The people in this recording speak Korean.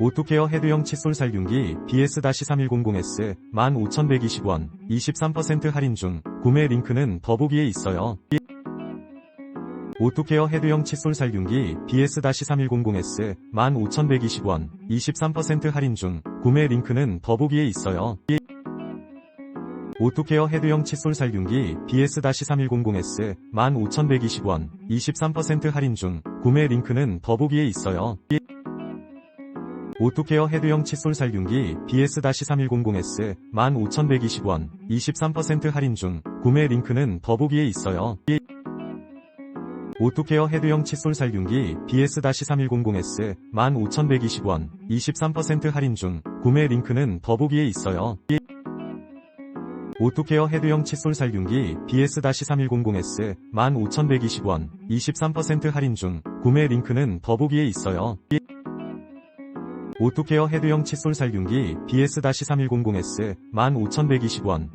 오토케어 헤드형 칫솔 살균기 BS-3100S 15,120원 23% 할인 중 구매 링크는 더보기에 있어요. 오토케어 헤드형 칫솔 살균기 BS-3100S 15,120원 23% 할인 중 구매 링크는 더보기에 있어요. 오토케어 헤드형 칫솔 살균기 BS-3100S 15,120원 23% 할인 중 구매 링크는 더보기에 있어요. 오토케어 헤드형 칫솔 살균기 BS-3100S 15,120원 23% 할인 중 구매 링크는 더보기에 있어요. 오토케어 헤드형 칫솔 살균기 BS-3100S 15,120원 23% 할인 중 구매 링크는 더보기에 있어요. 오토케어 헤드형 칫솔 살균기 BS-3100S 15,120원 23% 할인 중 구매 링크는 더보기에 있어요. 오토케어 헤드형 칫솔 살균기 BS-3100S 15,120원